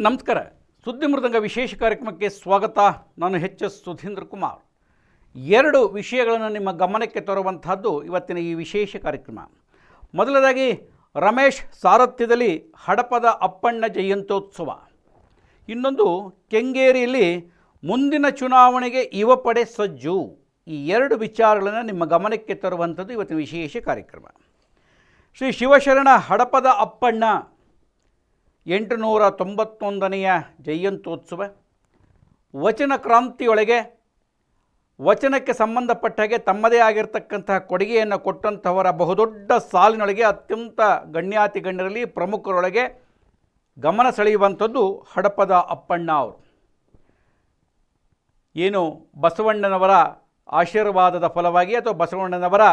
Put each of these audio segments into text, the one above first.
ನಮಸ್ಕಾರ. ಸುದ್ದಿ ಮೃದಂಗ ವಿಶೇಷ ಕಾರ್ಯಕ್ರಮಕ್ಕೆ ಸ್ವಾಗತ. ನಾನು ಎಚ್ ಎಸ್ ಸುಧೀಂದ್ರ ಕುಮಾರ್. ಎರಡು ವಿಷಯಗಳನ್ನು ನಿಮ್ಮ ಗಮನಕ್ಕೆ ತರುವಂತಹದ್ದು ಇವತ್ತಿನ ಈ ವಿಶೇಷ ಕಾರ್ಯಕ್ರಮ. ಮೊದಲದಾಗಿ, ರಮೇಶ್ ಸಾರಥ್ಯದಲ್ಲಿ ಹಡಪದ ಅಪ್ಪಣ್ಣ ಜಯಂತ್ಯೋತ್ಸವ. ಇನ್ನೊಂದು, ಕೆಂಗೇರಿಯಲ್ಲಿ ಮುಂದಿನ ಚುನಾವಣೆಗೆ ಯುವ ಪಡೆ ಸಜ್ಜು. ಈ ಎರಡು ವಿಚಾರಗಳನ್ನು ನಿಮ್ಮ ಗಮನಕ್ಕೆ ತರುವಂಥದ್ದು ಇವತ್ತಿನ ವಿಶೇಷ ಕಾರ್ಯಕ್ರಮ. ಶ್ರೀ ಶಿವಶರಣ ಹಡಪದ ಅಪ್ಪಣ್ಣ ಎಂಟುನೂರ ತೊಂಬತ್ತೊಂದನೆಯ ಜಯಂತ್ಯೋತ್ಸವ. ವಚನ ಕ್ರಾಂತಿಯೊಳಗೆ ವಚನಕ್ಕೆ ಸಂಬಂಧಪಟ್ಟ ಹಾಗೆ ತಮ್ಮದೇ ಆಗಿರ್ತಕ್ಕಂತಹ ಕೊಡುಗೆಯನ್ನು ಕೊಟ್ಟಂಥವರ ಬಹುದೊಡ್ಡ ಸಾಲಿನೊಳಗೆ ಅತ್ಯಂತ ಗಣ್ಯಾತಿ ಗಣ್ಯರಲ್ಲಿ ಪ್ರಮುಖರೊಳಗೆ ಗಮನ ಸೆಳೆಯುವಂಥದ್ದು ಹಡಪದ ಅಪ್ಪಣ್ಣ ಅವರು. ಏನು ಬಸವಣ್ಣನವರ ಆಶೀರ್ವಾದದ ಫಲವಾಗಿ ಅಥವಾ ಬಸವಣ್ಣನವರ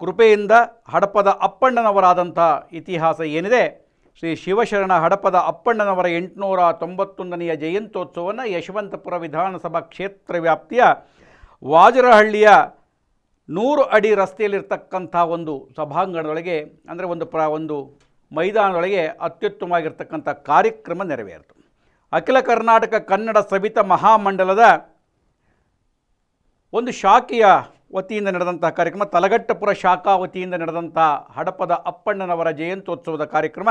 ಕೃಪೆಯಿಂದ ಹಡಪದ ಅಪ್ಪಣ್ಣನವರಾದಂಥ ಇತಿಹಾಸ ಏನಿದೆ? ಶ್ರೀ ಶಿವಶರಣ ಹಡಪದ ಅಪ್ಪಣ್ಣನವರ ಎಂಟುನೂರ ತೊಂಬತ್ತೊಂದನೆಯ ಜಯಂತ್ಯೋತ್ಸವವನ್ನು ಯಶವಂತಪುರ ವಿಧಾನಸಭಾ ಕ್ಷೇತ್ರ ವ್ಯಾಪ್ತಿಯ ವಾಜರಹಳ್ಳಿಯ ನೂರು ಅಡಿ ರಸ್ತೆಯಲ್ಲಿರ್ತಕ್ಕಂಥ ಒಂದು ಸಭಾಂಗಣದೊಳಗೆ, ಅಂದರೆ ಒಂದು ಪ್ರ, ಒಂದು ಮೈದಾನದೊಳಗೆ ಅತ್ಯುತ್ತಮವಾಗಿರ್ತಕ್ಕಂಥ ಕಾರ್ಯಕ್ರಮ ನೆರವೇರಿತು. ಅಖಿಲ ಕರ್ನಾಟಕ ಕನ್ನಡ ಸವಿತ ಮಹಾಮಂಡಲದ ಒಂದು ಶಾಖೆಯ ವತಿಯಿಂದ ನಡೆದಂತಹ ಕಾರ್ಯಕ್ರಮ ತಲಗಟ್ಟಪುರ ಶಾಖಾ ವತಿಯಿಂದ ನಡೆದಂತಹ ಹಡಪದ ಅಪ್ಪಣ್ಣನವರ ಜಯಂತ್ಯೋತ್ಸವದ ಕಾರ್ಯಕ್ರಮ.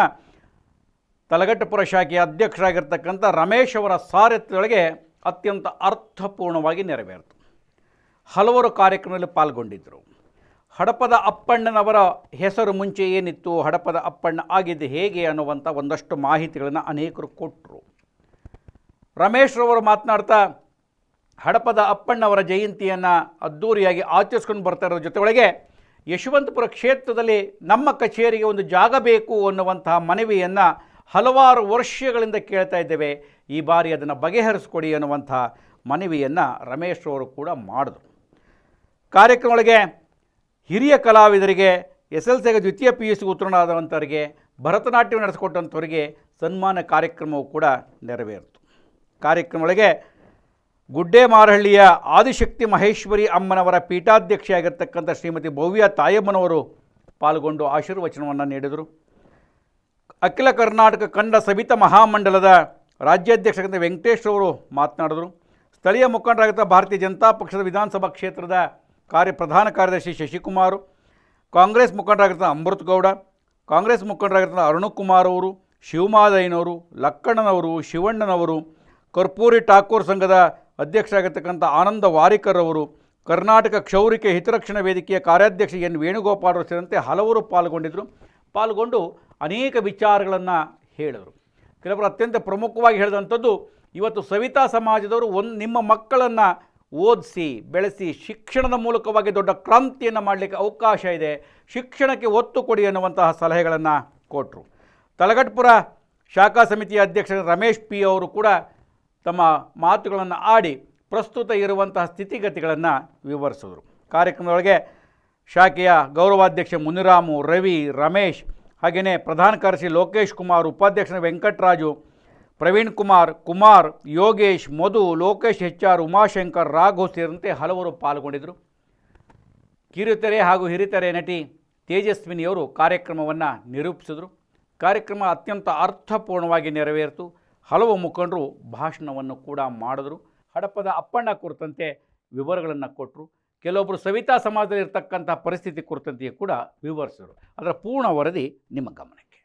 ತಲಗಟ್ಟಪುರ ಶಾಖೆಯ ಅಧ್ಯಕ್ಷರಾಗಿರ್ತಕ್ಕಂಥ ರಮೇಶ್ ಅವರ ಸಾರಥ್ಯದೊಳಗೆ ಅತ್ಯಂತ ಅರ್ಥಪೂರ್ಣವಾಗಿ ನೆರವೇರಿತು. ಹಲವರು ಕಾರ್ಯಕ್ರಮದಲ್ಲಿ ಪಾಲ್ಗೊಂಡಿದ್ದರು. ಹಡಪದ ಅಪ್ಪಣ್ಣನವರ ಹೆಸರು ಮುಂಚೆ ಏನಿತ್ತು, ಹಡಪದ ಅಪ್ಪಣ್ಣ ಆಗಿದ್ದು ಹೇಗೆ ಅನ್ನುವಂಥ ಒಂದಷ್ಟು ಮಾಹಿತಿಗಳನ್ನು ಅನೇಕರು ಕೊಟ್ಟರು ರಮೇಶ್ರವರು ಮಾತನಾಡ್ತಾ, ಹಡಪದ ಅಪ್ಪಣ್ಣವರ ಜಯಂತಿಯನ್ನು ಅದ್ಧೂರಿಯಾಗಿ ಆಚರಿಸ್ಕೊಂಡು ಬರ್ತಾ ಇರೋ ಜೊತೆಯೊಳಗೆ, ಯಶವಂತಪುರ ಕ್ಷೇತ್ರದಲ್ಲಿ ನಮ್ಮ ಕಚೇರಿಗೆ ಒಂದು ಜಾಗ ಬೇಕು ಅನ್ನುವಂತಹ ಮನವಿಯನ್ನು ಹಲವಾರು ವರ್ಷಗಳಿಂದ ಕೇಳ್ತಾ ಇದ್ದೇವೆ, ಈ ಬಾರಿ ಅದನ್ನು ಬಗೆಹರಿಸ್ಕೊಡಿ ಅನ್ನುವಂಥ ಮನವಿಯನ್ನು ರಮೇಶ್ ಅವರು ಕೂಡ ಮಾಡಿದ್ರು. ಕಾರ್ಯಕ್ರಮಗಳಿಗೆ ಹಿರಿಯ ಕಲಾವಿದರಿಗೆ, ಎಸ್ ಎಲ್ ಸಿಗೆ ದ್ವಿತೀಯ ಪಿ ಯು ಸಿ ಉತ್ತೀರ್ಣರಾದಂಥವರಿಗೆ ಭರತನಾಟ್ಯ ನಡೆಸಿಕೊಟ್ಟಂಥವರಿಗೆ ಸನ್ಮಾನ ಕಾರ್ಯಕ್ರಮವು ಕೂಡ ನೆರವೇರಿತು. ಗುಡ್ಡೆ ಮಾರಹಳ್ಳಿಯ ಆದಿಶಕ್ತಿ ಮಹೇಶ್ವರಿ ಅಮ್ಮನವರ ಪೀಠಾಧ್ಯಕ್ಷೆಯಾಗಿರ್ತಕ್ಕಂಥ ಶ್ರೀಮತಿ ಭವ್ಯ ತಾಯಮ್ಮನವರು ಪಾಲ್ಗೊಂಡು ಆಶೀರ್ವಚನವನ್ನು ನೀಡಿದರು. ಅಖಿಲ ಕರ್ನಾಟಕ ಕಂಡ ಸವಿತ ಮಹಾಮಂಡಲದ ರಾಜ್ಯಾಧ್ಯಕ್ಷರಾದ ವೆಂಕಟೇಶ್ ಅವರು ಮಾತನಾಡಿದರು. ಸ್ಥಳೀಯ ಮುಖಂಡರಾಗಿದ್ದ ಭಾರತೀಯ ಜನತಾ ಪಕ್ಷದ ವಿಧಾನಸಭಾ ಕ್ಷೇತ್ರದ ಕಾರ್ಯ ಪ್ರಧಾನ ಕಾರ್ಯದರ್ಶಿ ಶಶಿಕುಮಾರ್, ಕಾಂಗ್ರೆಸ್ ಮುಖಂಡರಾಗಿರ್ತ ಅಮೃತ್ ಗೌಡ, ಕಾಂಗ್ರೆಸ್ ಮುಖಂಡರಾಗಿರ್ತ ಅರುಣಕುಮಾರ್ ಅವರು, ಶಿವಮಾದಯ್ಯನವರು, ಲಕ್ಕಣ್ಣನವರು, ಶಿವಣ್ಣನವರು, ಕರ್ಪೂರಿ ಠಾಕೂರ್ ಸಂಘದ ಅಧ್ಯಕ್ಷರಾಗಿರ್ತಕ್ಕಂಥ ಆನಂದ ವಾರಿಕರ್ ಅವರು, ಕರ್ನಾಟಕ ಕ್ಷೌರಿಕೆ ಹಿತರಕ್ಷಣಾ ವೇದಿಕೆಯ ಕಾರ್ಯಾಧ್ಯಕ್ಷ ಎನ್ ವೇಣುಗೋಪಾಲ್ ಅವರು ಸೇರಿದಂತೆ ಹಲವರು ಪಾಲ್ಗೊಂಡಿದ್ದರು. ಪಾಲ್ಗೊಂಡು ಅನೇಕ ವಿಚಾರಗಳನ್ನು ಹೇಳಿದರು. ಕೆಲವರು ಅತ್ಯಂತ ಪ್ರಮುಖವಾಗಿ ಹೇಳಿದಂಥದ್ದು, ಇವತ್ತು ಸವಿತಾ ಸಮಾಜದವರು ಒಂದು ನಿಮ್ಮ ಮಕ್ಕಳನ್ನು ಓದಿಸಿ, ಬೆಳೆಸಿ, ಶಿಕ್ಷಣದ ಮೂಲಕವಾಗಿ ದೊಡ್ಡ ಕ್ರಾಂತಿಯನ್ನು ಮಾಡಲಿಕ್ಕೆ ಅವಕಾಶ ಇದೆ, ಶಿಕ್ಷಣಕ್ಕೆ ಒತ್ತು ಕೊಡಿ ಅನ್ನುವಂತಹ ಸಲಹೆಗಳನ್ನು ಕೊಟ್ಟರು ತಲಗಟ್ಪುರ ಶಾಖಾ ಸಮಿತಿಯ ಅಧ್ಯಕ್ಷ ರಮೇಶ್ ಪಿ ಅವರು ಕೂಡ ತಮ್ಮ ಮಾತುಗಳನ್ನು ಆಡಿ ಪ್ರಸ್ತುತ ಇರುವಂತಹ ಸ್ಥಿತಿಗತಿಗಳನ್ನು ವಿವರಿಸಿದರು. ಕಾರ್ಯಕ್ರಮದೊಳಗೆ ಶಾಖೆಯ ಗೌರವಾಧ್ಯಕ್ಷ ಮುನಿರಾಮು, ರವಿ, ರಮೇಶ್ ಹಾಗೆಯೇ ಪ್ರಧಾನ ಕಾರ್ಯದರ್ಶಿ ಲೋಕೇಶ್ ಕುಮಾರ್, ಉಪಾಧ್ಯಕ್ಷ ವೆಂಕಟರಾಜು, ಪ್ರವೀಣ್ ಕುಮಾರ್ ಕುಮಾರ್, ಯೋಗೇಶ್, ಮಧು, ಲೋಕೇಶ್ ಹೆಚ್ ಆರ್ ಉಮಾಶಂಕರ್, ರಾಘು ಸೇರಿದಂತೆ ಹಲವರು ಪಾಲ್ಗೊಂಡಿದ್ದರು. ಕಿರುತೆರೆ ಹಾಗೂ ಹಿರಿತೆರೆ ನಟಿ ತೇಜಸ್ವಿನಿಯವರು ಕಾರ್ಯಕ್ರಮವನ್ನು ನಿರೂಪಿಸಿದರು. ಕಾರ್ಯಕ್ರಮ ಅತ್ಯಂತ ಅರ್ಥಪೂರ್ಣವಾಗಿ ನೆರವೇರಿತು. ಹಲವು ಮುಖಂಡರು ಭಾಷಣವನ್ನು ಕೂಡ ಮಾಡಿದರು. ಹಡಪದ ಅಪ್ಪಣ್ಣ ಕುರಿತಂತೆ ವಿವರಗಳನ್ನು ಕೊಟ್ಟರು ಕೆಲವೊಬ್ಬರು ಸವಿತಾ ಸಮಾಜದಲ್ಲಿ ಇರ್ತಕ್ಕಂಥ ಪರಿಸ್ಥಿತಿ ಕುರಿತಂತೆಯೂ ಕೂಡ ವಿವರಿಸಿದರು. ಅದರ ಪೂರ್ಣ ವರದಿ ನಿಮ್ಮ ಗಮನಕ್ಕೆ.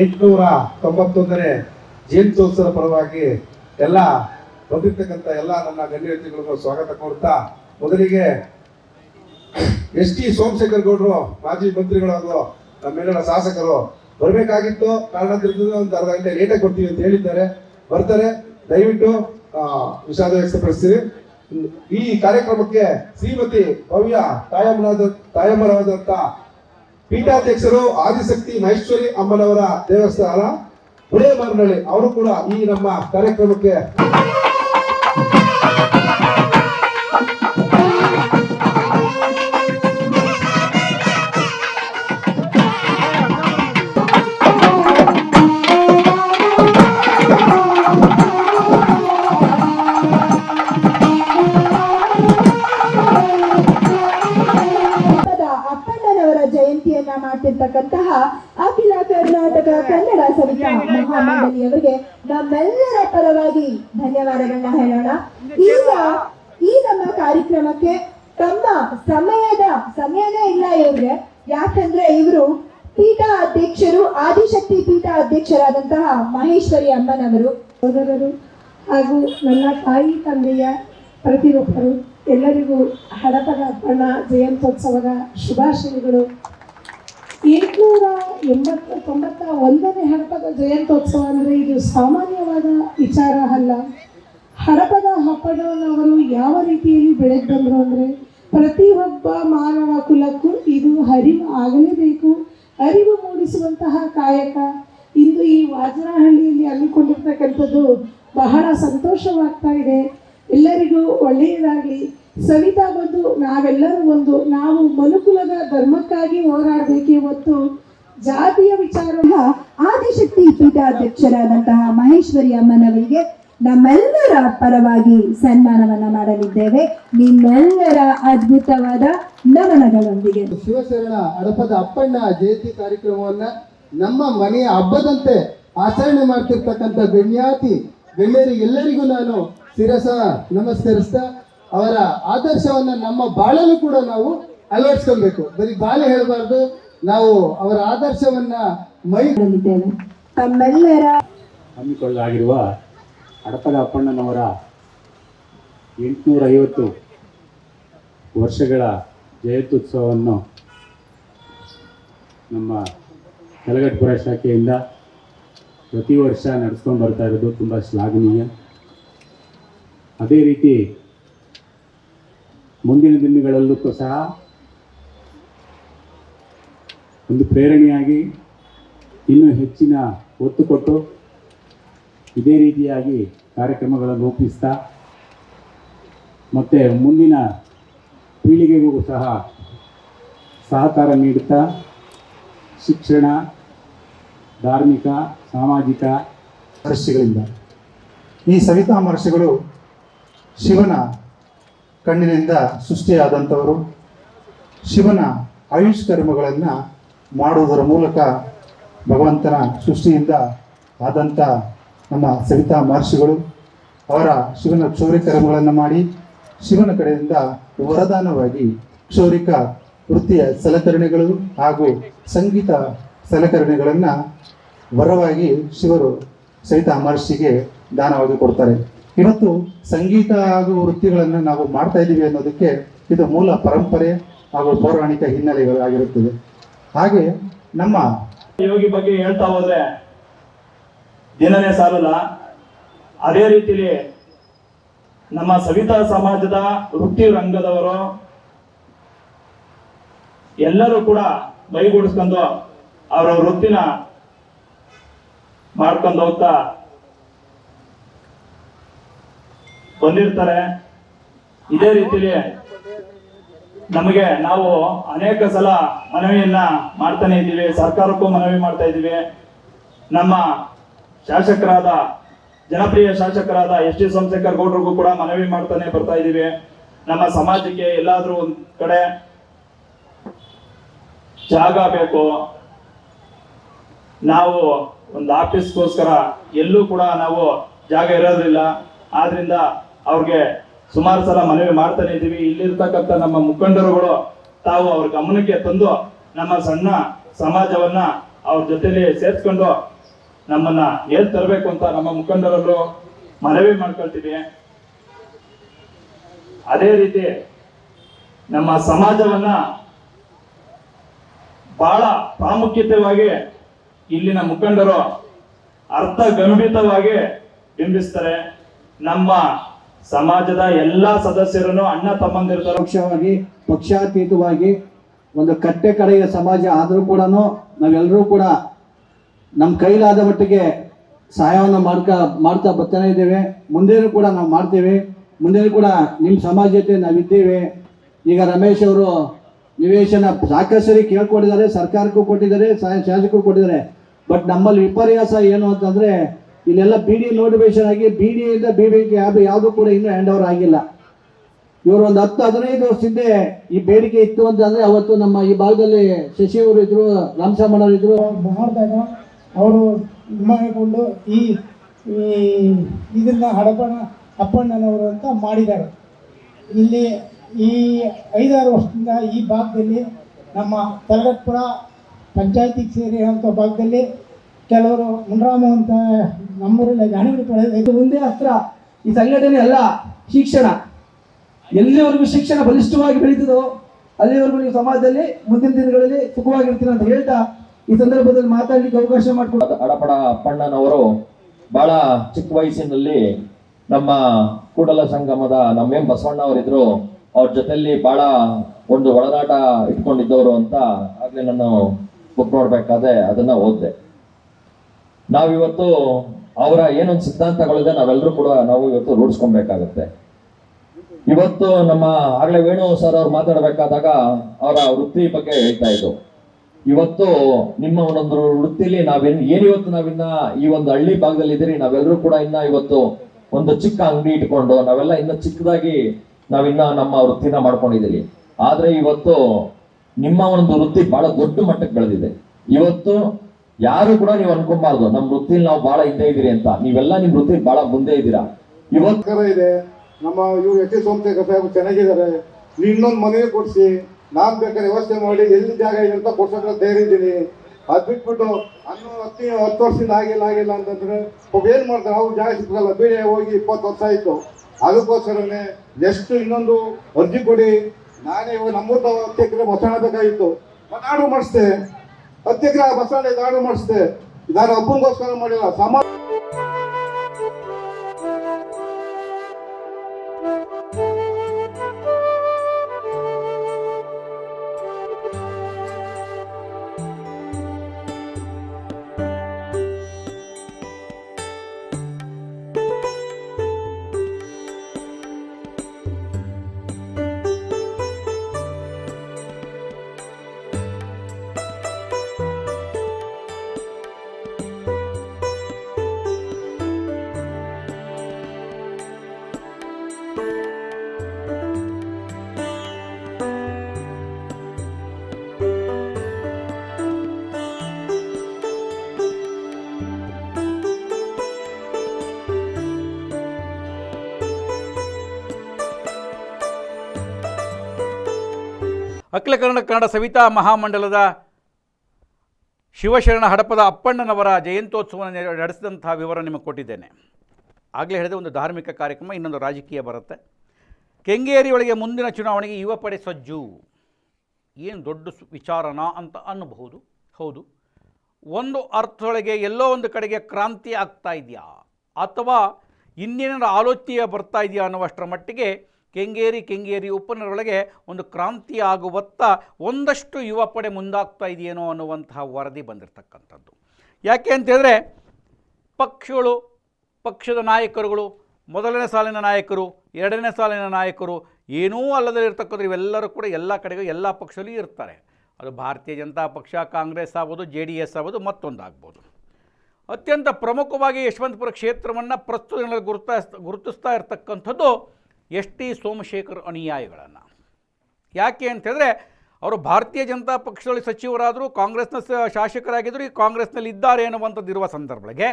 ಎಂಟುನೂರ ತೊಂಬತ್ತೊಂದನೇ ಜಯಂತ್ಯೋತ್ಸವದ ಪರವಾಗಿ ಎಲ್ಲ ಬಂದಿರ್ತಕ್ಕಂಥ ಎಲ್ಲ ನನ್ನ ಗಣ್ಯ ವ್ಯಕ್ತಿಗಳಿಗೂ ಸ್ವಾಗತ ಕೋರ್ತಾ ಮೊದಲಿಗೆ ಎಸ್ ಟಿ ಸೋಮಶೇಖರ್ ಗೌಡರು, ಮಾಜಿ ಮಂತ್ರಿಗಳಾದ್ರು ನಮ್ಮೆಲ್ಲ ಶಾಸಕರು ಬರಬೇಕಾಗಿತ್ತು. ಕಾರಣದಿಂದ ಒಂದು ಅರ್ಧ ಗಂಟೆ ಲೇಟಾಗಿ ಕೊಡ್ತೀವಿ ಅಂತ ಹೇಳಿದ್ದಾರೆ. ಬರ್ತಾರೆ. ದಯವಿಟ್ಟು ವಿಷಾದ ವ್ಯಕ್ತಪಡಿಸ್ತೀವಿ ಈ ಕಾರ್ಯಕ್ರಮಕ್ಕೆ ಶ್ರೀಮತಿ ಭವ್ಯ ತಾಯಮ್ಮನಾದ ತಾಯಮ್ಮರಾದಂತ ಪೀಠಾಧ್ಯಕ್ಷರು ಆದಿಶಕ್ತಿ ಮಹೇಶ್ವರಿ ಅಮ್ಮನವರ ದೇವಸ್ಥಾನ ಹುಳೇಮಾರನಹಳ್ಳಿ ಅವರು ಕೂಡ ಈ ನಮ್ಮ ಕಾರ್ಯಕ್ರಮಕ್ಕೆ ಪೀಠ ಅಧ್ಯಕ್ಷರು ಆದಿಶಕ್ತಿ ಪೀಠ ಅಧ್ಯಕ್ಷರಾದಂತಹ ಮಹೇಶ್ವರಿ ಅಮ್ಮನವರು. ಸೋದರರು ಹಾಗೂ ನನ್ನ ತಾಯಿ ತಂದೆಯ ಪ್ರತಿಯೊಬ್ಬರು, ಎಲ್ಲರಿಗೂ ಹಡಪದ ಅಪ್ಪಣ್ಣ ಜಯಂತ್ಯೋತ್ಸವದ ಶುಭಾಶಯಗಳು. ಎಂಟುನೂರ ಎಂಬತ್ತ, ತೊಂಬತ್ತ ಒಂದನೇ ಹಡಪದ ಜಯಂತ್ಯೋತ್ಸವ ಅಂದರೆ ಇದು ಸಾಮಾನ್ಯವಾದ ವಿಚಾರ ಅಲ್ಲ. ಹಡಪದ ಅಪ್ಪಣ್ಣನವರು ಯಾವ ರೀತಿಯಲ್ಲಿ ಬೆಳೆದು ಬಂದರು ಅಂದರೆ ಪ್ರತಿಯೊಬ್ಬ ಮಾನವ ಕುಲಕ್ಕೂ ಇದು ಹರಿವು ಆಗಲೇಬೇಕು. ಅರಿವು ಮೂಡಿಸುವಂತಹ ಕಾಯಕ. ಇಂದು ಈ ವಾಜನಹಳ್ಳಿಯಲ್ಲಿ ಹಮ್ಮಿಕೊಂಡಿರ್ತಕ್ಕಂಥದ್ದು ಬಹಳ ಸಂತೋಷವಾಗ್ತಾ ಇದೆ. ಎಲ್ಲರಿಗೂ ಒಳ್ಳೆಯದಾಗಲಿ. ಸವಿತಾ ಬಂದು, ನಾವೆಲ್ಲರೂ ಒಂದು, ನಾವು ಮನುಕುಲದ ಧರ್ಮಕ್ಕಾಗಿ ಹೋರಾಡಬೇಕೇ ಹೊತ್ತು ಜಾತಿಯ ವಿಚಾರ. ಆದಿಶಕ್ತಿ ಪೀಠಾಧ್ಯಕ್ಷರಾದಂತಹ ಮಹೇಶ್ವರಿ ಅಮ್ಮನವರಿಗೆ ನಮ್ಮೆಲ್ಲರ ಪರವಾಗಿ ಸನ್ಮಾನವನ್ನ ಮಾಡಲಿದ್ದೇವೆ. ನಿಮ್ಮೆಲ್ಲರ ಅದ್ಭುತವಾದ ನಮನಗಳೊಂದಿಗೆ. ಶಿವಶರಣ ಹಡಪದ ಅಪ್ಪಣ್ಣ ಜಯಂತಿ ಕಾರ್ಯಕ್ರಮವನ್ನ ನಮ್ಮ ಮನೆಯ ಹಬ್ಬದಂತೆ ಆಚರಣೆ ಮಾಡ್ತಿರ್ತಕ್ಕಂಥ ಗಣ್ಯಾತಿ ಗಣ್ಯರಿಗೆಲ್ಲರಿಗೂ ನಾನು ಶಿರಸ ನಮಸ್ಕರಿಸ್ತಾ ಅವರ ಆದರ್ಶವನ್ನ ನಮ್ಮ ಬಾಳಲು ಕೂಡ ನಾವು ಅಳವಡಿಸ್ಕೊಬೇಕು ಬರೀ ಬಾಳೆ ಹೇಳಬಾರ್ದು ನಾವು ಅವರ ಆದರ್ಶವನ್ನ ಮೈ ತಮ್ಮೆಲ್ಲರ ಹಮ್ಮಿಕೊಳ್ಳಲಾಗಿರುವ ಹಡಪದ ಅಪ್ಪಣ್ಣನವರ ಎಂಟುನೂರ ಐವತ್ತು ವರ್ಷಗಳ ಜಯಂತ್ಯುತ್ಸವವನ್ನು ನಮ್ಮ ಕಲಗಟ್ಟಪುರ ಶಾಖೆಯಿಂದ ಪ್ರತಿ ವರ್ಷ ನಡೆಸ್ಕೊಂಡು ಬರ್ತಾ ಇರೋದು ತುಂಬ ಶ್ಲಾಘನೀಯ. ಅದೇ ರೀತಿ ಮುಂದಿನ ದಿನಗಳಲ್ಲೂ ಸಹ ಒಂದು ಪ್ರೇರಣೆಯಾಗಿ ಇನ್ನೂ ಹೆಚ್ಚಿನ ಒತ್ತು ಕೊಟ್ಟು ಇದೇ ರೀತಿಯಾಗಿ ಕಾರ್ಯಕ್ರಮಗಳನ್ನು ರೂಪಿಸ್ತಾ, ಮತ್ತು ಮುಂದಿನ ಪೀಳಿಗೆಗೂ ಸಹ ಸಹಕಾರ ನೀಡುತ್ತಾ, ಶಿಕ್ಷಣ, ಧಾರ್ಮಿಕ, ಸಾಮಾಜಿಕ ಮಹರ್ಷಿಗಳಿಂದ. ಈ ಸವಿತಾ ಮಹರ್ಷಿಗಳು ಶಿವನ ಕಣ್ಣಿನಿಂದ ಸೃಷ್ಟಿಯಾದಂಥವರು. ಶಿವನ ಆಯುಷ್ ಕರ್ಮಗಳನ್ನು ಮಾಡುವುದರ ಮೂಲಕ ಭಗವಂತನ ಸೃಷ್ಟಿಯಿಂದ ಆದಂಥ ನಮ್ಮ ಸವಿತಾ ಮಹರ್ಷಿಗಳು ಅವರ ಶಿವನ ಕ್ಷೌರಿಕ ಕರ್ಮಗಳನ್ನು ಮಾಡಿ ಶಿವನ ಕಡೆಯಿಂದ ವರದಾನವಾಗಿ ಕ್ಷೌರಿಕ ವೃತ್ತಿಯ ಸಲಕರಣೆಗಳು ಹಾಗೂ ಸಂಗೀತ ಸಲಕರಣೆಗಳನ್ನು ವರವಾಗಿ ಶಿವರು ಸವಿತಾ ಮಹರ್ಷಿಗೆ ದಾನವಾಗಿ ಕೊಡ್ತಾರೆ. ಇವತ್ತು ಸಂಗೀತ ಹಾಗೂ ವೃತ್ತಿಗಳನ್ನು ನಾವು ಮಾಡ್ತಾ ಇದ್ದೀವಿ ಅನ್ನೋದಕ್ಕೆ ಇದು ಮೂಲ ಪರಂಪರೆ ಹಾಗೂ ಪೌರಾಣಿಕ ಹಿನ್ನೆಲೆಗಳಾಗಿರುತ್ತದೆ. ಹಾಗೆ ನಮ್ಮ ಯೋಗಿ ಬಗ್ಗೆ ಹೇಳ್ತಾ ಹೋದ್ರೆ ದಿನನೇ ಸಾಲಲ್ಲ, ಅದೇ ರೀತಿಲಿ ನಮ್ಮ ಸವಿತಾ ಸಮಾಜದ ವೃತ್ತಿ ರಂಗದವರು ಎಲ್ಲರೂ ಕೂಡ ಮೈಗೂಡಿಸ್ಕೊಂಡು ಅವರ ವೃತ್ತಿನ ಮಾಡ್ಕೊಂಡು ಹೋಗ್ತಾ ಬಂದಿರ್ತಾರೆ. ಇದೇ ರೀತಿಲಿ ನಮಗೆ ನಾವು ಅನೇಕ ಸಲ ಮನವಿಯನ್ನ ಮಾಡ್ತಾನೆ ಇದ್ದೀವಿ, ಸರ್ಕಾರಕ್ಕೂ ಮನವಿ ಮಾಡ್ತಾ ಇದ್ದೀವಿ. ನಮ್ಮ ಶಾಸಕರಾದ, ಜನಪ್ರಿಯ ಶಾಸಕರಾದ ಎಸ್ ಟಿ ಸೋಮಶೇಖರ್ ಗೌಡ್ರಿಗೂ ಕೂಡ ಮನವಿ ಮಾಡ್ತಾನೆ ಬರ್ತಾ ಇದ್ದೀವಿ. ನಮ್ಮ ಸಮಾಜಕ್ಕೆ ಎಲ್ಲಾದ್ರೂ ಒಂದ್ ಕಡೆ ಜಾಗ ಬೇಕು. ನಾವು ಒಂದು ಆಫೀಸ್ಗೋಸ್ಕರ ಎಲ್ಲೂ ಕೂಡ ನಾವು ಜಾಗ ಇರೋದಿಲ್ಲ ಆದ್ರಿಂದ ಅವ್ರಿಗೆ ಸುಮಾರು ಸಲ ಮನವಿ ಮಾಡ್ತಾನೆ ಇದ್ದೀವಿ. ಇಲ್ಲಿರ್ತಕ್ಕಂಥ ನಮ್ಮ ಮುಖಂಡರುಗಳು ತಾವು ಅವ್ರ ಗಮನಕ್ಕೆ ತಂದು ನಮ್ಮ ಸಣ್ಣ ಸಮಾಜವನ್ನ ಅವ್ರ ಜೊತೆಲಿ ಸೇರ್ಸ್ಕೊಂಡು ನಮ್ಮನ್ನ ಏನ್ ತರಬೇಕು ಅಂತ ನಮ್ಮ ಮುಖಂಡರಲ್ಲೂ ಮನವಿ ಮಾಡ್ಕೊಳ್ತೀವಿ. ಅದೇ ರೀತಿ ನಮ್ಮ ಸಮಾಜವನ್ನ ಬಹಳ ಪ್ರಾಮುಖ್ಯತೆವಾಗಿ ಇಲ್ಲಿನ ಮುಖಂಡರು ಅರ್ಥ ಗಂಭೀರವಾಗಿ ಬಿಂಬಿಸ್ತಾರೆ. ನಮ್ಮ ಸಮಾಜದ ಎಲ್ಲಾ ಸದಸ್ಯರನ್ನು ಅಣ್ಣ ತಮ್ಮಂದಿರ್ತಾರೆ ಪಕ್ಷವಾಗಿ, ಪಕ್ಷಾತೀತವಾಗಿ, ಒಂದು ಕಟ್ಟೆ ಕಡೆಯ ಸಮಾಜ ಆದರೂ ಕೂಡ ನಾವೆಲ್ಲರೂ ಕೂಡ ನಮ್ಮ ಕೈಲಾದ ಮಟ್ಟಿಗೆ ಸಹಾಯವನ್ನು ಮಾಡ್ಕ, ಮಾಡ್ತಾ ಬರ್ತಾನೆ ಇದ್ದೇವೆ. ಮುಂದೇನು ಕೂಡ ನಾವು ಮಾಡ್ತೇವೆ. ಮುಂದೇನು ಕೂಡ ನಿಮ್ಮ ಸಮಾಜ ಜೊತೆ ನಾವಿದ್ದೇವೆ. ಈಗ ರಮೇಶ್ ಅವರು ನಿವೇಶನ ಸಾಕಷ್ಟು ಕೇಳ್ಕೊಟ್ಟಿದ್ದಾರೆ, ಸರ್ಕಾರಕ್ಕೂ ಕೊಟ್ಟಿದ್ದಾರೆ ಶಾಸಕರು ಕೊಟ್ಟಿದ್ದಾರೆ. ಬಟ್ ನಮ್ಮಲ್ಲಿ ವಿಪರ್ಯಾಸ ಏನು ಅಂತಂದ್ರೆ, ಇಲ್ಲೆಲ್ಲ ಬಿ ಡಿ ನೋಟಿಫಿಕೇಶನ್ ಆಗಿ ಬಿ ಡಿಯಿಂದ ಬಿ ಡಿ ಯಾವುದು ಯಾವುದೂ ಕೂಡ ಇನ್ನೂ ಹ್ಯಾಂಡ್ ಓವರ್ ಆಗಿಲ್ಲ. ಇವರು ಒಂದು ಹತ್ತು, ಹದಿನೈದು ವರ್ಷ ಹಿಂದೆ ಈ ಬೇಡಿಕೆ ಇತ್ತು ಅಂತಂದ್ರೆ, ಅವತ್ತು ನಮ್ಮ ಈ ಭಾಗದಲ್ಲಿ ಶಶಿ ಅವರು ಇದ್ರು. ರಾಮಸಾಮಣ್ಣವರು ಇದ್ರು. ಅವರು ಮಾಡಿಕೊಂಡು ಈ ಇದನ್ನ ಹಡಪಣ ಅಪ್ಪಣ್ಣನವರು ಅಂತ ಮಾಡಿದ್ದಾರೆ. ಇಲ್ಲಿ ಈ ಐದಾರು ವರ್ಷದಿಂದ ಈ ಭಾಗದಲ್ಲಿ ನಮ್ಮ ತಲಗಟ್ಪುರ ಪಂಚಾಯತಿಗೆ ಸೇರಿರುವಂಥ ಭಾಗದಲ್ಲಿ ಕೆಲವರು ಮುನ್ರಾಮ ಅಂತ ನಮ್ಮೂರಲ್ಲಿ ಗಾಣಿಗಳು ಪಡೆದ ಇದು ಮುಂದೆ ಅಸ್ತ್ರ, ಈ ಸಂಘಟನೆ ಅಲ್ಲ, ಶಿಕ್ಷಣ. ಎಲ್ಲಿವರೆಗೂ ಶಿಕ್ಷಣ ಬಲಿಷ್ಠವಾಗಿ ಬೆಳೀತದೋ ಅಲ್ಲಿವರೆಗೂ ನೀವು ಸಮಾಜದಲ್ಲಿ ಮುಂದಿನ ದಿನಗಳಲ್ಲಿ ಸುಖವಾಗಿರ್ತೀರ ಅಂತ ಹೇಳ್ತಾ ಈ ಸಂದರ್ಭದಲ್ಲಿ ಮಾತಾಡ್ಲಿಕ್ಕೆ ಅವಕಾಶ ಮಾಡಿಕೊಡ ಅಡಪಡ ಅಪ್ಪಣ್ಣನವರು ಬಹಳ ಚಿಕ್ಕ ವಯಸ್ಸಿನಲ್ಲಿ ನಮ್ಮ ಕೂಡಲ ಸಂಗಮದ ನಮ್ಮ ಎಂ ಬಸವಣ್ಣ ಅವರಿದ್ರು. ಅವ್ರ ಜೊತೆಯಲ್ಲಿ ಬಹಳ ಒಂದು ಒಡನಾಟ ಇಟ್ಕೊಂಡಿದ್ದವರು ಅಂತ ಆಗ್ಲೇ ನಾನು ಬುಕ್ ನೋಡ್ಬೇಕಾದ್ರೆ ಅದನ್ನ ಓದಿದೆ. ನಾವಿವತ್ತು ಅವರ ಏನೊಂದು ಸಿದ್ಧಾಂತಗಳಿದೆ ನಾವೆಲ್ಲರೂ ಕೂಡ ನಾವು ಇವತ್ತು ರೂಢಿಸ್ಕೊಬೇಕಾಗತ್ತೆ. ಇವತ್ತು ನಮ್ಮ ಆಗ್ಲೇ ವೇಣು ಸರ್ ಅವ್ರು ಮಾತಾಡಬೇಕಾದಾಗ ಅವರ ವೃತ್ತಿ ಬಗ್ಗೆ ಹೇಳ್ತಾ ಇದ್ರು. ಇವತ್ತು ನಿಮ್ಮ ಒಂದೊಂದು ವೃತ್ತಿಲಿ ನಾವೇನ್ ಏನಿವತ್ತು ನಾವಿನ್ನ ಈ ಒಂದು ಹಳ್ಳಿ ಭಾಗದಲ್ಲಿ ಇದ್ದೀರಿ ನಾವೆಲ್ಲರೂ ಕೂಡ ಇನ್ನ ಇವತ್ತು ಒಂದು ಚಿಕ್ಕ ಅಂಗಡಿ ಇಟ್ಕೊಂಡು, ನಾವೆಲ್ಲ ಇನ್ನ ಚಿಕ್ಕದಾಗಿ ನಾವಿನ್ನ ನಮ್ಮ ವೃತ್ತಿನ ಮಾಡ್ಕೊಂಡಿದ್ದೀವಿ ಆದ್ರೆ ಇವತ್ತು ನಿಮ್ಮ ಒಂದು ವೃತ್ತಿ ಬಹಳ ದೊಡ್ಡ ಮಟ್ಟಕ್ಕೆ ಬೆಳೆದಿದೆ. ಇವತ್ತು ಯಾರು ಕೂಡ ನೀವು ಅನ್ಕೊಂಬಾರ್ದು, ನಮ್ಮ ವೃತ್ತಿಲಿ ನಾವು ಬಹಳ ಹಿಂದೆ ಇದೀರಿ ಅಂತ. ನೀವೆಲ್ಲ ನಿಮ್ ವೃತ್ತಿ ಬಹಳ ಮುಂದೆ ಇದ್ದೀರಾ. ಇವತ್ತರ ಇದೆ. ನಮ್ಮ ಇವ್ರು ಎಚ್ ಎಸ್ ಸೋಮಶೇಖರ್ ಸಾಹೇಬ್ ಚೆನ್ನಾಗಿದ್ದಾರೆ. ಇನ್ನೊಂದು ಮನೆ ಕೊಡಿಸಿ. ನಾನ್ ಬೇಕಾದ್ರೆ ವ್ಯವಸ್ಥೆ ಮಾಡಿ, ಎಲ್ಲಿ ಜಾಗ ಇದೆ ಅಂತ ಕೊಡ್ಸೋಕೆ ಧೈರ್ಯ ಇದ್ದೀನಿ. ಅದ್ ಬಿಟ್ಬಿಟ್ಟು ಅನ್ನು ಹತ್ತಿ, ಹತ್ತು ವರ್ಷದಿಂದ ಆಗಿಲ್ಲ ಆಗಿಲ್ಲ ಅಂತಂದ್ರೆ ಒಬ್ಬ ಏನ್ ಮಾಡ್ತಾರೆ ಅವ್ರು ಜಾಗ ಸಿಕ್ಕಲ್ಲ ಬೇರೆ ಹೋಗಿ ಇಪ್ಪತ್ತು ವರ್ಷ ಆಯ್ತು. ಅದಕ್ಕೋಸ್ಕರನೇ ಎಷ್ಟು ಇನ್ನೊಂದು ಅರ್ಜಿ ಕೊಡಿ. ನಾನೇ ಇವಾಗ ನಮ್ಮೂರ ಹತ್ತು ಎಕರೆ ಬಸವಣ್ಣ ಬೇಕಾಗಿತ್ತು. ನಾಡು ಮಾಡಿಸ್ದೆ. ಹತ್ತು ಎಕರೆ ಬಸವಣ್ಣ ನಾಡು ಮಾಡಿಸ್ದೆ. ನಾನು ಒಬ್ಬನಿಗೋಸ್ಕರ ಮಾಡಿಲ್ಲ. ಸಮಾಜ ಅಖಿಲ ಕನ್ನಡ ಕನ್ನಡ ಸವಿತಾ ಮಹಾಮಂಡಲದ ಶಿವಶರಣ ಹಡಪದ ಅಪ್ಪಣ್ಣನವರ ಜಯಂತ್ಯೋತ್ಸವವನ್ನು ನಡೆಸಿದಂತಹ ವಿವರ ನಿಮಗೆ ಕೊಟ್ಟಿದ್ದೇನೆ. ಆಗಲೇ ಹೇಳಿದೆ, ಒಂದು ಧಾರ್ಮಿಕ ಕಾರ್ಯಕ್ರಮ, ಇನ್ನೊಂದು ರಾಜಕೀಯ ಬರುತ್ತೆ. ಕೆಂಗೇರಿ ಒಳಗೆ ಮುಂದಿನ ಚುನಾವಣೆಗೆ ಯುವ ಪಡೆ ಸಜ್ಜು. ಏನು ದೊಡ್ಡ ವಿಚಾರನಾ ಅಂತ ಅನ್ನಬಹುದು. ಹೌದು. ಒಂದು ಅರ್ಥದೊಳಗೆ ಎಲ್ಲೋ ಒಂದು ಕಡೆಗೆ ಕ್ರಾಂತಿ ಆಗ್ತಾ ಇದೆಯಾ? ಅಥವಾ ಇನ್ನೇನಾರ ಆಲೋಚನೆ ಬರ್ತಾ ಇದೆಯಾ ಅನ್ನುವಷ್ಟರ ಮಟ್ಟಿಗೆ ಕೆಂಗೇರಿ ಕೆಂಗೇರಿ ಉಪನರೊಳಗೆ ಒಂದು ಕ್ರಾಂತಿ ಆಗುವತ್ತ ಒಂದಷ್ಟು ಯುವ ಪಡೆ ಮುಂದಾಗ್ತಾ ಇದೆಯೇನೋ ಅನ್ನುವಂತಹ ವರದಿ ಬಂದಿರತಕ್ಕಂಥದ್ದು. ಯಾಕೆ ಅಂತೇಳಿದ್ರೆ ಪಕ್ಷಗಳು, ಪಕ್ಷದ ನಾಯಕರುಗಳು, ಮೊದಲನೇ ಸಾಲಿನ ನಾಯಕರು, ಎರಡನೇ ಸಾಲಿನ ನಾಯಕರು, ಏನೂ ಅಲ್ಲದೇ ಇರ್ತಕ್ಕಂಥ ಇವೆಲ್ಲರೂ ಕೂಡ ಎಲ್ಲ ಕಡೆಗೂ ಎಲ್ಲ ಪಕ್ಷದಲ್ಲೂ ಇರ್ತಾರೆ. ಅದು ಭಾರತೀಯ ಜನತಾ ಪಕ್ಷ, ಕಾಂಗ್ರೆಸ್ ಆಗ್ಬೋದು, ಜೆ ಡಿ ಎಸ್ ಆಗ್ಬೋದು, ಮತ್ತೊಂದಾಗ್ಬೋದು. ಅತ್ಯಂತ ಪ್ರಮುಖವಾಗಿ ಯಶವಂತಪುರ ಕ್ಷೇತ್ರವನ್ನು ಪ್ರಸ್ತುತ ಗುರುತ ಗುರುತಿಸ್, ಗುರುತಿಸ್ತಾ ಇರ್ತಕ್ಕಂಥದ್ದು ಎಸ್ ಟಿ ಸೋಮಶೇಖರ್ ಅನುಯಾಯಿಗಳನ್ನು. ಯಾಕೆ ಅಂತೇಳಿದ್ರೆ ಅವರು ಭಾರತೀಯ ಜನತಾ ಪಕ್ಷದಲ್ಲಿ ಸಚಿವರಾದರೂ ಕಾಂಗ್ರೆಸ್ನ ಶಾಸಕರಾಗಿದ್ದರು ಈ ಕಾಂಗ್ರೆಸ್ನಲ್ಲಿ ಇದ್ದಾರೆ ಅನ್ನುವಂಥದ್ದು ಇರುವ ಸಂದರ್ಭಗಳಿಗೆ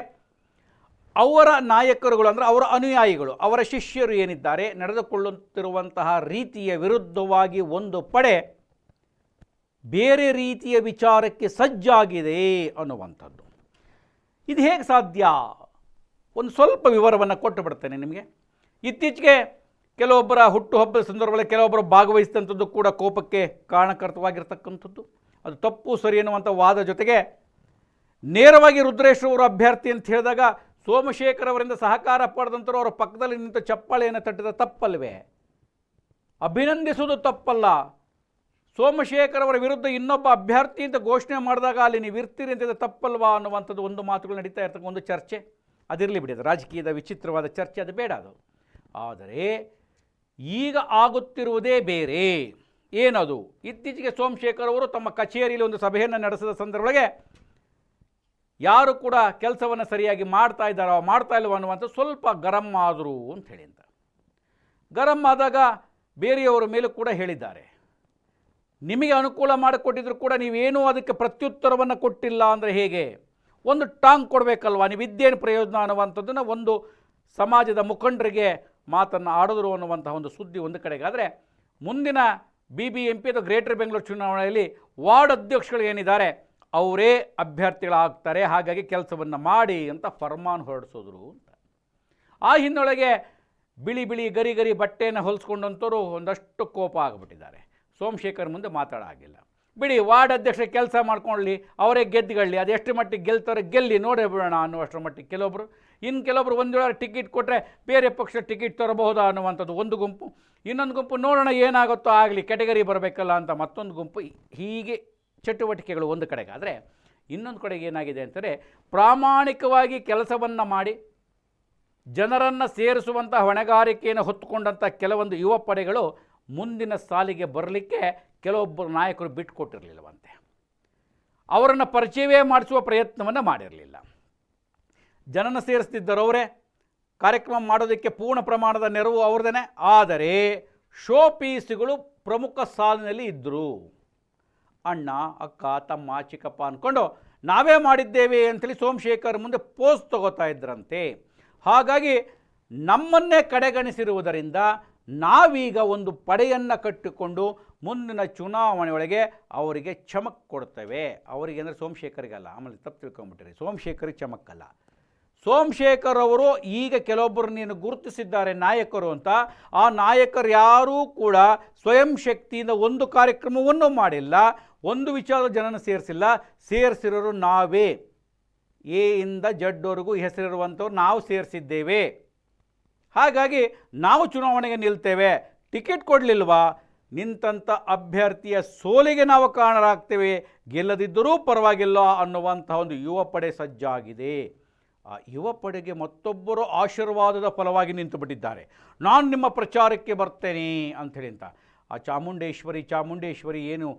ಅವರ ನಾಯಕರುಗಳು ಅಂದರೆ ಅವರ ಅನುಯಾಯಿಗಳು, ಅವರ ಶಿಷ್ಯರು ಏನಿದ್ದಾರೆ, ನಡೆದುಕೊಳ್ಳುತ್ತಿರುವಂತಹ ರೀತಿಯ ವಿರುದ್ಧವಾಗಿ ಒಂದು ಪಡೆ ಬೇರೆ ರೀತಿಯ ವಿಚಾರಕ್ಕೆ ಸಜ್ಜಾಗಿದೆ ಅನ್ನುವಂಥದ್ದು. ಇದು ಹೇಗೆ ಸಾಧ್ಯ? ಒಂದು ಸ್ವಲ್ಪ ವಿವರವನ್ನು ಕೊಟ್ಟು ಬಿಡ್ತೇನೆ ನಿಮಗೆ. ಇತ್ತೀಚೆಗೆ ಕೆಲವೊಬ್ಬರ ಹುಟ್ಟುಹಬ್ಬದ ಸಂದರ್ಭದಲ್ಲಿ ಕೆಲವೊಬ್ಬರು ಭಾಗವಹಿಸಿದಂಥದ್ದು ಕೂಡ ಕೋಪಕ್ಕೆ ಕಾರಣಕರ್ತವಾಗಿರ್ತಕ್ಕಂಥದ್ದು. ಅದು ತಪ್ಪು, ಸರಿ ಎನ್ನುವಂಥ ವಾದ ಜೊತೆಗೆ ನೇರವಾಗಿ ರುದ್ರೇಶ್ವರವರು ಅಭ್ಯರ್ಥಿ ಅಂತ ಹೇಳಿದಾಗ ಸೋಮಶೇಖರ್ ಅವರಿಂದ ಸಹಕಾರ ಪಡೆದಂಥರು ಅವರ ಪಕ್ಕದಲ್ಲಿ ನಿಂತ ಚಪ್ಪಾಳೆಯನ್ನು ತಟ್ಟಿದ ತಪ್ಪಲ್ವೇ? ಅಭಿನಂದಿಸುವುದು ತಪ್ಪಲ್ಲ. ಸೋಮಶೇಖರ್ ಅವರ ವಿರುದ್ಧ ಇನ್ನೊಬ್ಬ ಅಭ್ಯರ್ಥಿ ಅಂತ ಘೋಷಣೆ ಮಾಡಿದಾಗ ಅಲ್ಲಿ ನೀವು ಇರ್ತೀರಿ ಅಂತ ತಪ್ಪಲ್ವಾ ಅನ್ನುವಂಥದ್ದು ಒಂದು ಮಾತುಗಳು ನಡೀತಾ ಇರ್ತಕ್ಕ ಒಂದು ಚರ್ಚೆ. ಅದಿರಲಿ ಬಿಡಿ ರಾಜಕೀಯದ ವಿಚಿತ್ರವಾದ ಚರ್ಚೆ, ಅದು ಬೇಡ ಅದು. ಆದರೆ ಈಗ ಆಗುತ್ತಿರುವುದೇ ಬೇರೆ. ಏನದು? ಇತ್ತೀಚೆಗೆ ಸೋಮಶೇಖರ್ ಅವರು ತಮ್ಮ ಕಚೇರಿಯಲ್ಲಿ ಒಂದು ಸಭೆಯನ್ನು ನಡೆಸಿದ ಸಂದರ್ಭದೊಳಗೆ, ಯಾರು ಕೂಡ ಕೆಲಸವನ್ನು ಸರಿಯಾಗಿ ಮಾಡ್ತಾ ಇದ್ದಾರೋ ಮಾಡ್ತಾ ಇಲ್ಲವೋ ಅನ್ನುವಂಥ ಸ್ವಲ್ಪ ಗರಂ ಆದರು ಅಂತ ಹೇಳಿ ಅಂತ ಗರಂ ಆದಾಗ ಬೇರೆಯವರ ಮೇಲೂ ಕೂಡ ಹೇಳಿದ್ದಾರೆ. ನಿಮಗೆ ಅನುಕೂಲ ಮಾಡಿಕೊಟ್ಟಿದ್ರು ಕೂಡ ನೀವೇನೂ ಅದಕ್ಕೆ ಪ್ರತ್ಯುತ್ತರವನ್ನು ಕೊಟ್ಟಿಲ್ಲ ಅಂದರೆ ಹೇಗೆ? ಒಂದು ಟಾಂಗ್ ಕೊಡಬೇಕಲ್ವ? ನೀವು ಇದ್ದೇನು ಪ್ರಯೋಜನ ಅನ್ನುವಂಥದ್ದನ್ನು ಒಂದು ಸಮಾಜದ ಮುಖಂಡರಿಗೆ ಮಾತನ್ನು ಆಡಿದ್ರು ಅನ್ನುವಂತಹ ಒಂದು ಸುದ್ದಿ ಒಂದು ಕಡೆಗಾದರೆ ಮುಂದಿನ ಬಿ ಬಿ ಎಂ ಪಿ ಅಥವಾ ಗ್ರೇಟರ್ ಬೆಂಗಳೂರು ಚುನಾವಣೆಯಲ್ಲಿ ವಾರ್ಡ್ ಅಧ್ಯಕ್ಷಗಳು ಏನಿದ್ದಾರೆ, ಅವರೇ ಅಭ್ಯರ್ಥಿಗಳಾಗ್ತಾರೆ, ಹಾಗಾಗಿ ಕೆಲಸವನ್ನು ಮಾಡಿ ಅಂತ ಫರ್ಮಾನ್ ಹೊರಡಿಸೋದ್ರು ಅಂತ. ಆ ಹಿನ್ನೊಳಗೆ ಬಿಳಿ ಬಿಳಿ ಗರಿ ಗರಿ ಬಟ್ಟೆಯನ್ನು ಹೊಲಿಸ್ಕೊಂಡಂಥವ್ರು ಒಂದಷ್ಟು ಕೋಪ ಆಗಿಬಿಟ್ಟಿದ್ದಾರೆ. ಸೋಮಶೇಖರ್ ಮುಂದೆ ಮಾತಾಡಾಗಿಲ್ಲ. ಬಿಡಿ ವಾರ್ಡ್ ಅಧ್ಯಕ್ಷ ಕೆಲಸ ಮಾಡ್ಕೊಳ್ಳಿ, ಅವರೇ ಗೆದ್ದುಕೊಳ್ಳಿ ಅದು ಎಷ್ಟು ಮಟ್ಟಿಗೆ ಗೆಲ್ತಾರೆ ಗೆಲ್ಲಿ ನೋಡೇ ಬಿಡೋಣ ಅನ್ನುವಷ್ಟರ ಮಟ್ಟಿಗೆ ಕೆಲವೊಬ್ಬರು ಇನ್ನು ಕೆಲವೊಬ್ರು ಒಂದು ವೇಳೆ ಟಿಕೆಟ್ ಕೊಟ್ಟರೆ ಬೇರೆ ಪಕ್ಷ ಟಿಕೆಟ್ ತರಬಹುದಾ ಅನ್ನುವಂಥದ್ದು ಒಂದು ಗುಂಪು. ಇನ್ನೊಂದು ಗುಂಪು ನೋಡೋಣ ಏನಾಗುತ್ತೋ ಆಗಲಿ ಕೆಟಗರಿ ಬರಬೇಕಲ್ಲ ಅಂತ ಮತ್ತೊಂದು ಗುಂಪು ಹೀಗೆ ಚಟುವಟಿಕೆಗಳು ಒಂದು ಕಡೆಗಾದರೆ ಇನ್ನೊಂದು ಕಡೆಗೆ ಏನಾಗಿದೆ ಅಂತಂದರೆ ಪ್ರಾಮಾಣಿಕವಾಗಿ ಕೆಲಸವನ್ನು ಮಾಡಿ, ಜನರನ್ನು ಸೇರಿಸುವಂಥ ಹೊಣೆಗಾರಿಕೆಯನ್ನು ಹೊತ್ತುಕೊಂಡಂಥ ಕೆಲವೊಂದು ಯುವ ಪಡೆಗಳು ಮುಂದಿನ ಸಾಲಿಗೆ ಬರಲಿಕ್ಕೆ ಕೆಲವೊಬ್ಬರು ನಾಯಕರು ಬಿಟ್ಟುಕೊಟ್ಟಿರಲಿಲ್ಲವಂತೆ ಅವರನ್ನು ಪರಿಚಯವೇ ಮಾಡಿಸುವ ಪ್ರಯತ್ನವನ್ನು ಮಾಡಿರಲಿಲ್ಲ. ಜನನ ಸೇರಿಸ್ತಿದ್ದರವರೇ ಕಾರ್ಯಕ್ರಮ ಮಾಡೋದಕ್ಕೆ ಪೂರ್ಣ ಪ್ರಮಾಣದ ನೆರವು ಅವ್ರದೇ ಆದರೆ ಶೋ ಪೀಸ್ಗಳು ಪ್ರಮುಖ ಸಾಲಿನಲ್ಲಿ ಇದ್ದರು ಅಣ್ಣ, ಅಕ್ಕ, ತಮ್ಮ, ಚಿಕ್ಕಪ್ಪ ಅಂದ್ಕೊಂಡು ನಾವೇ ಮಾಡಿದ್ದೇವೆ ಅಂತೇಳಿ ಸೋಮಶೇಖರ್ ಮುಂದೆ ಪೋಸ್ ತಗೋತಾ ಇದ್ರಂತೆ. ಹಾಗಾಗಿ ನಮ್ಮನ್ನೇ ಕಡೆಗಣಿಸಿರುವುದರಿಂದ ನಾವೀಗ ಒಂದು ಪಡೆಯನ್ನು ಕಟ್ಟಿಕೊಂಡು ಮುಂದಿನ ಚುನಾವಣೆಯೊಳಗೆ ಅವರಿಗೆ ಚಮಕ್ ಕೊಡ್ತೇವೆ. ಅವರಿಗೆ ಅಂದರೆ ಸೋಮಶೇಖರಿಗಲ್ಲ ಆಮೇಲೆ ತಪ್ಪು ತಿಳ್ಕೊಂಬಿಟ್ಟಿರಿ ಸೋಮಶೇಖರಿಗೆ ಚಮಕ್ಕಲ್ಲ ಸೋಮಶೇಖರ್ ಅವರು ಈಗ ಕೆಲವೊಬ್ಬರು ನೀನು ಗುರುತಿಸಿದ್ದಾರೆ ನಾಯಕರು ಅಂತ, ಆ ನಾಯಕರು ಯಾರೂ ಕೂಡ ಸ್ವಯಂ ಶಕ್ತಿಯಿಂದ ಒಂದು ಕಾರ್ಯಕ್ರಮವನ್ನು ಮಾಡಿಲ್ಲ, ಒಂದು ವಿಚಾರ ಜನನ ಸೇರಿಸಿಲ್ಲ, ಸೇರಿಸಿರೋರು ನಾವೇ. ಎ ಇಂದ ಜಡ್ವರೆಗೂ ಹೆಸರಿರುವಂಥವ್ರು ನಾವು ಸೇರಿಸಿದ್ದೇವೆ. ಹಾಗಾಗಿ ನಾವು ಚುನಾವಣೆಗೆ ನಿಲ್ತೇವೆ. ಟಿಕೆಟ್ ಕೊಡಲಿಲ್ವಾ? ನಿಂತಂಥ ಅಭ್ಯರ್ಥಿಯ ಸೋಲಿಗೆ ನಾವು ಕಾರಣರಾಗ್ತೇವೆ ಗೆಲ್ಲದಿದ್ದರೂ ಪರವಾಗಿಲ್ಲ ಅನ್ನುವಂಥ ಒಂದು ಯುವ ಪಡೆ ಸಜ್ಜಾಗಿದೆ. ಯುವ ಪಡೆಗೆ ಮತ್ತೊಬ್ಬರು ಆಶೀರ್ವಾದದ ಫಲವಾಗಿ ನಿಂತುಬಿಟ್ಟಿದ್ದಾರೆ. ನಾನು ನಿಮ್ಮ ಪ್ರಚಾರಕ್ಕೆ ಬರ್ತೇನೆ ಅಂಥೇಳಿ ಅಂತ. ಆ ಚಾಮುಂಡೇಶ್ವರಿ ಚಾಮುಂಡೇಶ್ವರಿ ಏನು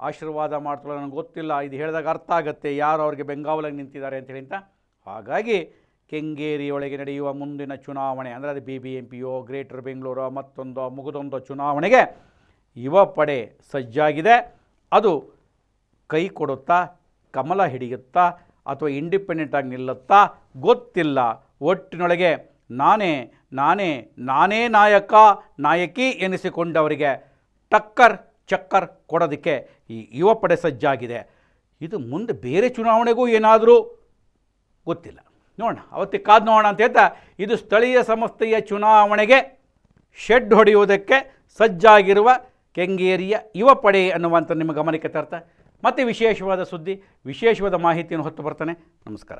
ಆಶೀರ್ವಾದ ಮಾಡ್ತಾಳೆ ನನಗೆ ಗೊತ್ತಿಲ್ಲ. ಇದು ಹೇಳಿದಾಗ ಅರ್ಥ ಆಗುತ್ತೆ. ಯಾರು ಅವ್ರಿಗೆ ಬೆಂಗಾವಲಾಗಿ ನಿಂತಿದ್ದಾರೆ ಅಂತೇಳಿ ಅಂತ. ಹಾಗಾಗಿ ಕೆಂಗೇರಿಯೊಳಗೆ ನಡೆಯುವ ಮುಂದಿನ ಚುನಾವಣೆ, ಅಂದರೆ ಅದು ಬಿ ಬಿ ಎಂ ಪಿಯೋ, ಗ್ರೇಟರ್ ಬೆಂಗಳೂರು, ಮತ್ತೊಂದು, ಮುಗಿದೊಂದು ಚುನಾವಣೆಗೆ ಯುವ ಪಡೆ ಸಜ್ಜಾಗಿದೆ. ಅದು ಕೈ ಕೊಡುತ್ತಾ, ಕಮಲ ಹಿಡಿಯುತ್ತಾ ಅಥವಾ ಇಂಡಿಪೆಂಡೆಂಟಾಗಿ ನಿಲ್ಲುತ್ತಾ ಗೊತ್ತಿಲ್ಲ. ಒಟ್ಟಿನೊಳಗೆ ನಾನೇ ನಾನೇ ನಾನೇ ನಾಯಕ, ನಾಯಕಿ ಎನಿಸಿಕೊಂಡವರಿಗೆ ಟಕ್ಕರ್, ಚಕ್ಕರ್ ಕೊಡೋದಕ್ಕೆ ಈ ಯುವ ಪಡೆ ಸಜ್ಜಾಗಿದೆ. ಇದು ಮುಂದೆ ಬೇರೆ ಚುನಾವಣೆಗೂ ಏನಾದರೂ ಗೊತ್ತಿಲ್ಲ. ನೋಡೋಣ ಅವತ್ತಿಗೆ ಕಾದು ನೋಡೋಣ ಅಂತ ಹೇಳ್ತಾ, ಇದು ಸ್ಥಳೀಯ ಸಂಸ್ಥೆಯ ಚುನಾವಣೆಗೆ ಶೆಡ್ ಹೊಡೆಯುವುದಕ್ಕೆ ಸಜ್ಜಾಗಿರುವ ಕೆಂಗೇರಿಯ ಯುವ ಪಡೆ ಅನ್ನುವಂಥ ನಿಮ್ಮ ಗಮನಕ್ಕೆ ತರ್ತಾ ಮತ್ತೆ ವಿಶೇಷವಾದ ಸುದ್ದಿ ವಿಶೇಷವಾದ ಮಾಹಿತಿಯನ್ನು ಹೊತ್ತು ಬರ್ತಾನೆ. ನಮಸ್ಕಾರ.